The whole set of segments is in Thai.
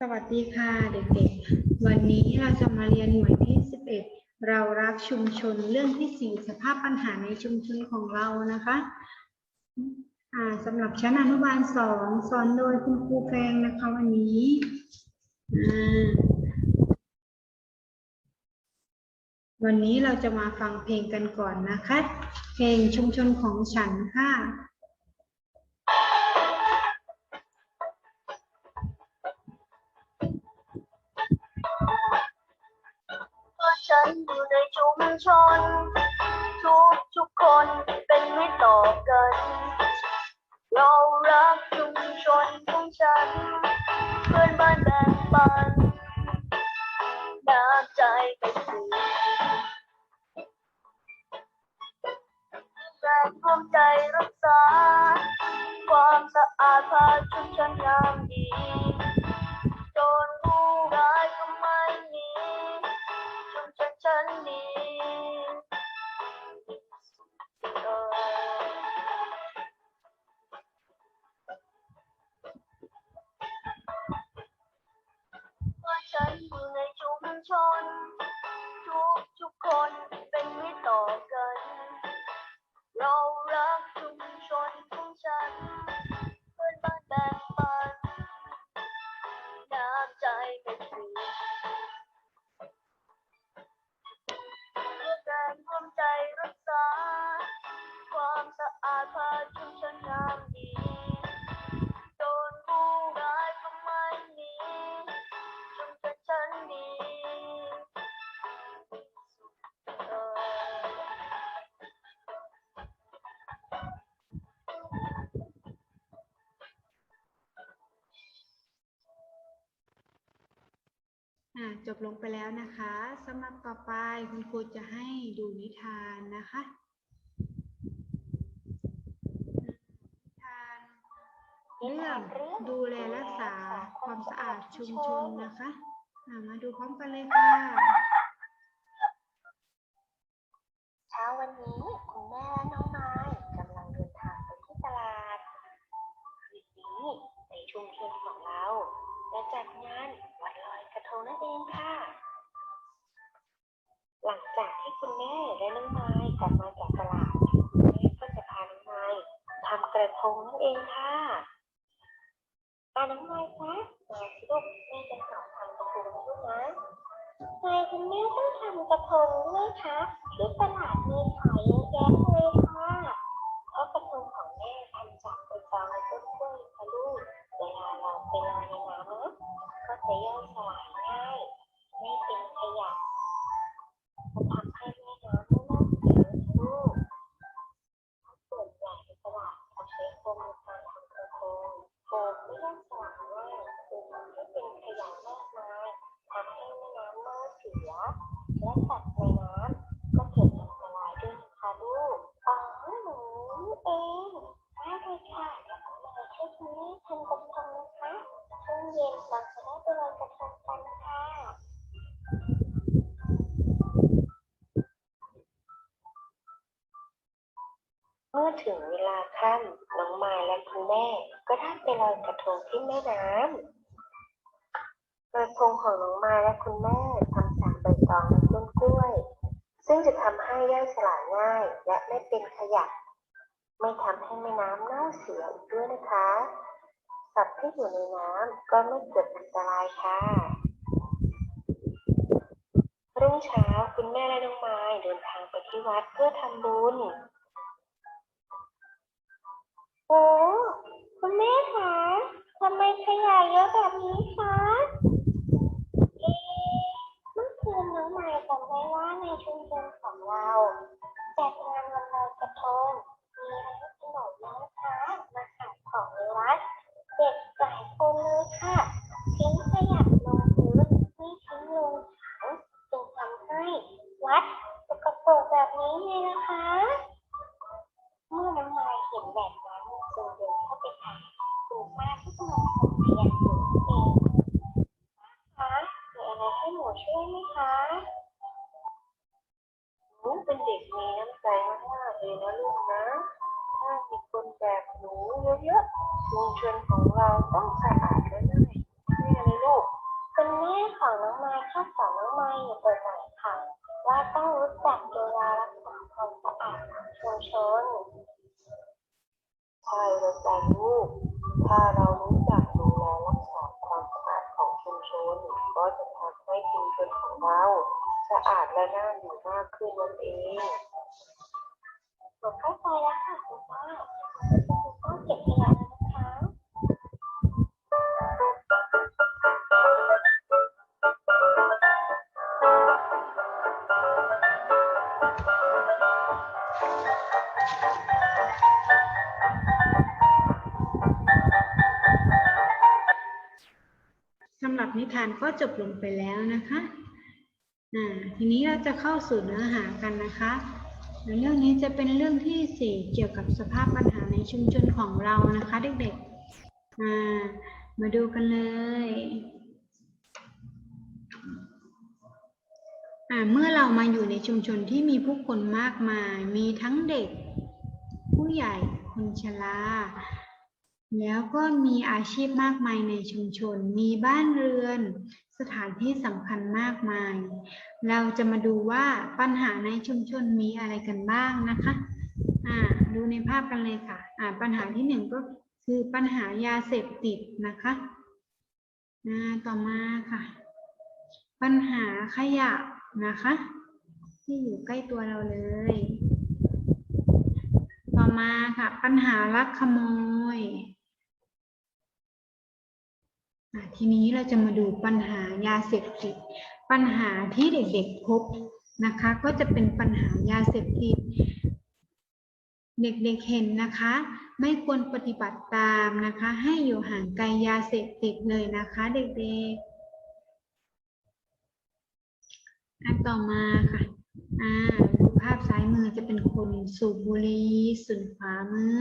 สวัสดีค่ะเด็กๆ วันนี้เราจะมาเรียนหน่วยที่ 11 เรารักชุมชนเรื่องที่ 4 สภาพปัญหาในชุมชนของเรานะคะสำหรับชั้นอนุบาล 2 สอนโดยคุณครูแฟงนะคะวันนี้วันนี้เราจะมาฟังเพลงกันก่อนนะคะ เพลงชุมชนของฉันค่ะันอยู่ในชุมชน ทุกทุกคนเป็นมิตรต่อกัน เรารักชุมชนของฉัน เพื่อนบ้านแบ่งปันน้ำใจเป็นสิ่งแรงร่วมใจรักษา ความสะอาดพาชุมชนงามดี ฉันอยู่ในชุมชน จบลงไปแล้วนะคะสำหรับต่อไปคุณครูจะให้ดูนิทานนะคะ นิทานเรื่องดูแลรักษาความสะอาดชุมชนนะคะมาดูพร้อมกันเลยค่ะ เช้าวันนี้คุณแม่และน้องไม้กำลังเดินทางไปที่ตลาดคืนนี้ในชุมชนของเราจะจัดงานวันลอย กระทงนั่นเองค่ะ หลังจากที่คุณแม่และน้องไม้กลับมาจากตลาดคุณแม่ก็จะพาน้องไม้ทำกระทงนั่นเองค่ะอาน้องไม้คะมาสิลูกแม่จะสอนทำกระทงนะลูกนะทำไมคุณแม่ต้องทำกระทงด้วยคะที่ตลาดมีขายเยอะแยะ ค่ะเมจะช่วยคุณแม่ทำกระทงนะคะช่วงเย็นเราจะได้ไปลอยกระทงกันค่ะเมื่อถึงเวลาค่ำน้องมายและคุณแม่ก็ได้ไปลอยกระทงที่แม่น้ำกระทงของน้องมายและคุณแม่ทำจากใบตองและต้นกล้วย ซึ่งจะทำให้ย่อยสลายง่ายและไม่เป็นขยะ ไม่ทำให้แม่น้ำเน่าเสียอีกด้วยนะคะ สัตว์ที่อยู่ในน้ำก็ไม่เกิดอันตรายค่ะ รุ่งเช้าคุณแม่และน้องไมายเดินทางไปที่วัดเพื่อทำบุญ โอ้ คุณแม่คะทำไมขยะเยอะแบบนี้คะ ช่วยไหมคะหนูเป็นเด็กมีน้ำใจมากๆเลยนะลูกนะ ถ้ามีคนแบบหนูเยอะๆชุมชนของเราต้องสะอาดและน่าอยู่แม่เลยลูกคุณแม่ของน้องไม้ชอบสอนน้องไม้อยู่บ่อยๆค่ะ ว่าต้องรู้จักดูแลรักษาความสะอาดของชุมชนใช่แล้วจ้ะลูก ถ้าเรา นของเรา สะอาดและน่าอยู่มากขึ้นนั่นเองผมเข้าใจแล้วค่ะคุณป้าคุณป้าเก็บขยะ นิทานก็จบลงไปแล้วนะคะทีนี้เราจะเข้าสู่เนื้อหากันนะคะเรื่องนี้จะเป็นเรื่องที่สี่เกี่ยวกับสภาพปัญหาในชุมชนของเรานะคะ เด็กๆอ่ามาดูกันเลยเมื่อเรามาอยู่ในชุมชนที่มีผู้คนมากมาย มีทั้งเด็ก ผู้ใหญ่คนชรา แล้วก็มีอาชีพมากมายในชุมชน มีบ้านเรือน สถานที่สำคัญมากมาย เราจะมาดูว่าปัญหาในชุมชนมีอะไรกันบ้างนะคะอ่าดูในภาพกันเลยค่ะอ่าปัญหาที่หนึ่งก็คือปัญหายาเสพติดนะคะอ่าต่อมาค่ะ ปัญหาขยะนะคะ ที่อยู่ใกล้ตัวเราเลย ต่อมาค่ะ ปัญหาลักขโมย ทีนี้เราจะมาดูปัญหายาเสพติด ปัญหาที่เด็กๆพบนะคะ ก็จะเป็นปัญหายาเสพติด เด็กๆเห็นนะคะ ไม่ควรปฏิบัติตามนะคะ ให้อยู่ห่างไกลยาเสพติดเลยนะคะ เด็กๆอันต่อมาค่ะอ่า ภาพซ้ายมือจะเป็นคนสูบบุหรี่ส่วนขวามือ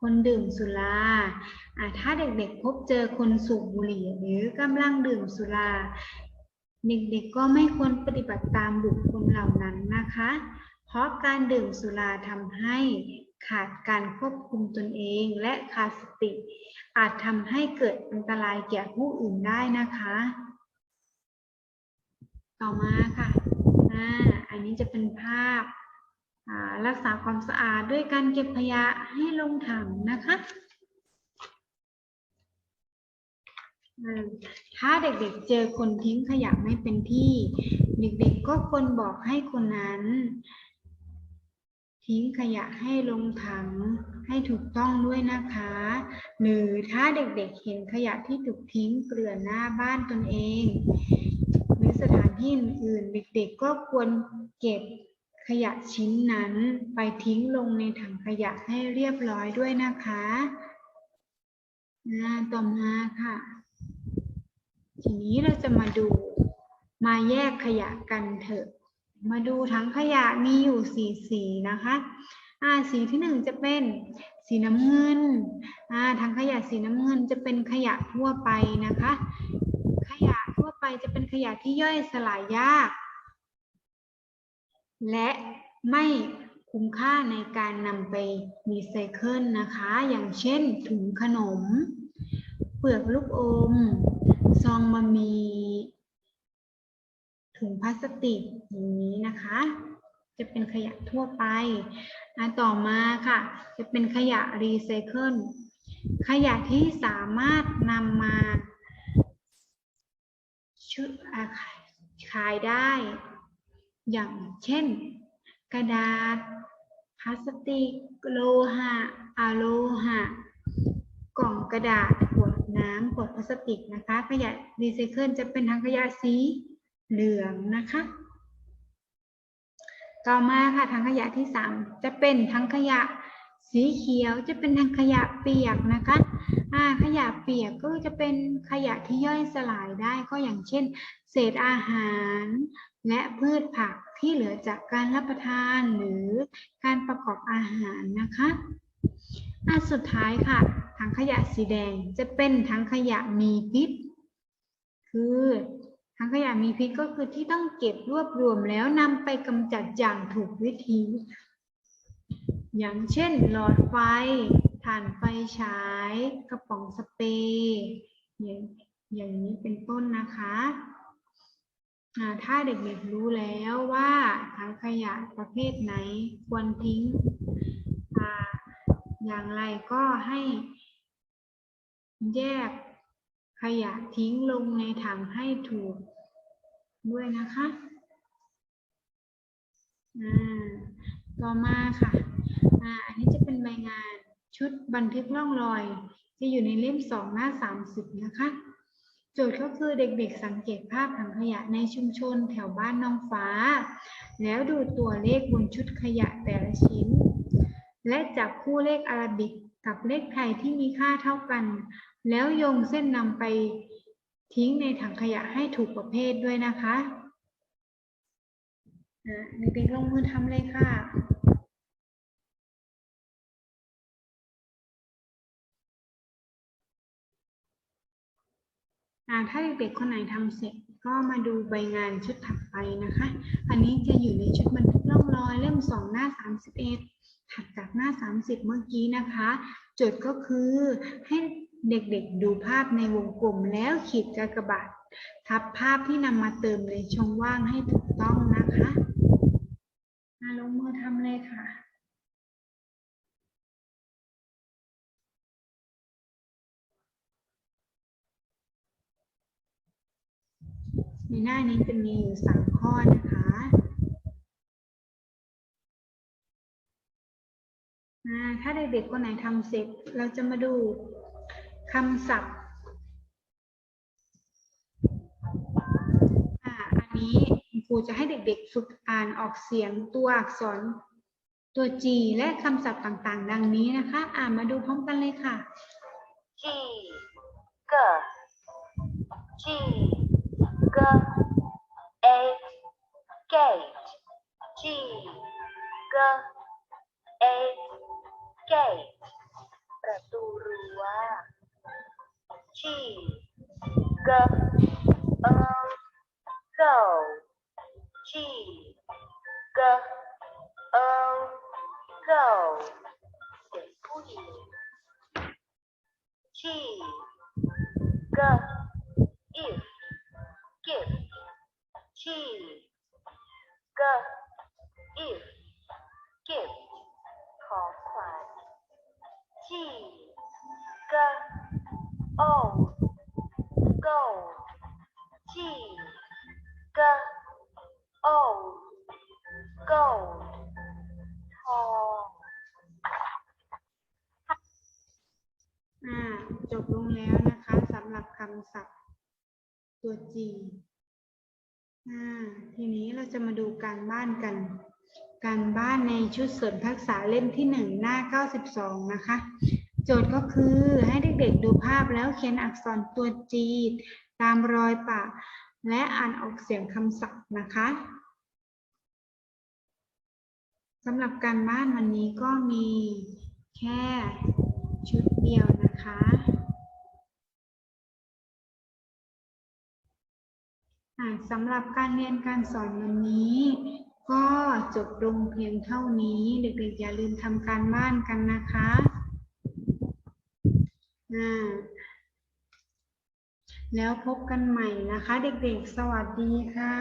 คนดื่มสุราอ่าถ้าเด็กๆพบเจอคนสูบบุหรี่หรือกำลังดื่มสุรา เด็กๆก็ไม่ควรปฏิบัติตามบุคคลเหล่านั้นนะคะ เพราะการดื่มสุราทำให้ขาดการควบคุมตนเองและขาดสติ อาจทำให้เกิดอันตรายแก่ผู้อื่นได้นะคะ ต่อมาค่ะอ่า อันนี้จะเป็นภาพรักษาความสะอาดด้วยการเก็บขยะให้ลงถังนะคะถ้าเด็กๆเจอคนทิ้งขยะไม่เป็นที่ เด็กๆก็ควรบอกให้คนนั้น ทิ้งขยะให้ลงถังให้ถูกต้องด้วยนะคะ หรือถ้าเด็กๆเห็นขยะที่ถูกทิ้งเกลื่อนหน้าบ้านตนเอง หรือสถานที่อื่นๆเด็กๆก็ควร เก็บขยะชิ้นนั้นไปทิ้งลงในถังขยะให้เรียบร้อยด้วยนะคะต่อมาค่ะ ทีนี้เราจะมาดูมาแยกขยะกันเถอะ มาดูถังขยะมีอยู่สี่สีนะคะอ่าสีที่หนึ่งจะเป็นสีน้ำเงินอ่าถังขยะสีน้ำเงินจะเป็นขยะทั่วไปนะคะ ขยะทั่วไปจะเป็นขยะที่ย่อยสลายยาก และไม่คุ้มค่าในการนำไปรีไซเคิลนะคะ อย่างเช่นถุงขนม เปลือกลูกอม ซองบะหมี่ถุงพลาสติกอย่างนี้นะคะ จะเป็นขยะทั่วไปอันต่อมาค่ะ จะเป็นขยะรีไซเคิลขยะที่สามารถนำมาชุดขายได้ อย่างเช่น กระดาษ พลาสติก โลหะอะโลหะ กล่องกระดาษ ขวดน้ำขวดพลาสติกนะคะ ขยะรีไซเคิลจะเป็นทั้งขยะสีเหลืองนะคะ ต่อมาค่ะถังขยะที่สามจะเป็นถังขยะสีเขียว จะเป็นถังขยะเปียกนะคะ ขยะเปียกก็จะเป็นขยะที่ย่อยสลายได้ก็อย่างเช่น เศษอาหาร และพืชผักที่เหลือจากการรับประทานหรือการประกอบอาหารนะคะอันสุดท้ายค่ะ ถังขยะสีแดงจะเป็นถังขยะมีพิษ คือถังขยะมีพิษก็คือที่ต้องเก็บรวบรวมแล้วนำไปกำจัดอย่างถูกวิธี อย่างเช่น หลอดไฟ ถ่านไฟฉาย กระป๋องสเปรย์อย่างอย่างนี้เป็นต้นนะคะถ้าเด็กๆรู้แล้วว่าถังขยะประเภทไหนควรทิ้งออย่างไรก็ให้แยกขยะทิ้งลงในถังให้ถูกด้วยนะคะต่อมาค่ะออันนี้จะเป็นใบงาน ชุดบันทึกร่องรอย จะอยู่ในเล่มสองหน้าสามสิบนะคะ โจทย์ก็คือเด็กๆสังเกตภาพถังขยะในชุมชนแถวบ้านน้องฟ้า แล้วดูตัวเลขบนชุดขยะแต่ละชิ้น และจับคู่เลขอาราบิกกับเลขไทยที่มีค่าเท่ากัน แล้วโยงเส้นนำไปทิ้งในถังขยะให้ถูกประเภทด้วยนะคะอะเด็กๆลงมือทำเลยค่ะ ถ้าเด็กๆคนไหนทำเสร็จก็มาดูใบงานชุดถัดไปนะคะ อันนี้จะอยู่ในชุดบันทึกร่องรอยเล่มสองหน้า 31 ถัดจากหน้า 30 เมื่อกี้นะคะ โจทย์ก็คือให้เด็กๆดูภาพในวงกลมแล้วขีดกากบาททับภาพที่นำมาเติมในช่องว่างให้ถูกต้องนะคะ มาลงมือทำเลยค่ะ ในหน้านี้จะมีอยู่สามข้อนะคะถ้าเด็กๆคนไหนทำเสร็จ เราจะมาดูคำศัพท์อ่าอันนี้ครูจะให้เด็กๆฝึกอ่านออกเสียงตัวอักษรตัว G และคำศัพท์ต่างๆ ดังนี้นะคะ อ่านมาดูพร้อมกันเลยค่ะ G 个 G a gate. G g a gate. ประตูรั้ว g g o go. G g o go. เด็กผู้หญิง g g if. give give give give ของขวัญ g g o go g g o go ทองอ่าจบลงแล้วนะคะสำหรับคำศัพท์ ตัว G อ่า ทีนี้เราจะมาดูการบ้านกัน การบ้านในชุดเสริมทักษะเล่มที่1หน้า 92 นะคะ โจทย์ก็คือให้เด็กๆดูภาพแล้วเขียนอักษรตัว G ตามรอยปะ และอ่านออกเสียงคำศัพท์นะคะสำหรับการบ้านวันนี้ก็มีแค่ชุดเดียวนะคะ สำหรับการเรียนการสอนวันนี้ ก็จบลงเพียงเท่านี้ เด็กๆอย่าลืมทำการบ้านกันนะคะอ่าแล้วพบกันใหม่นะคะ เด็กๆ สวัสดีค่ะ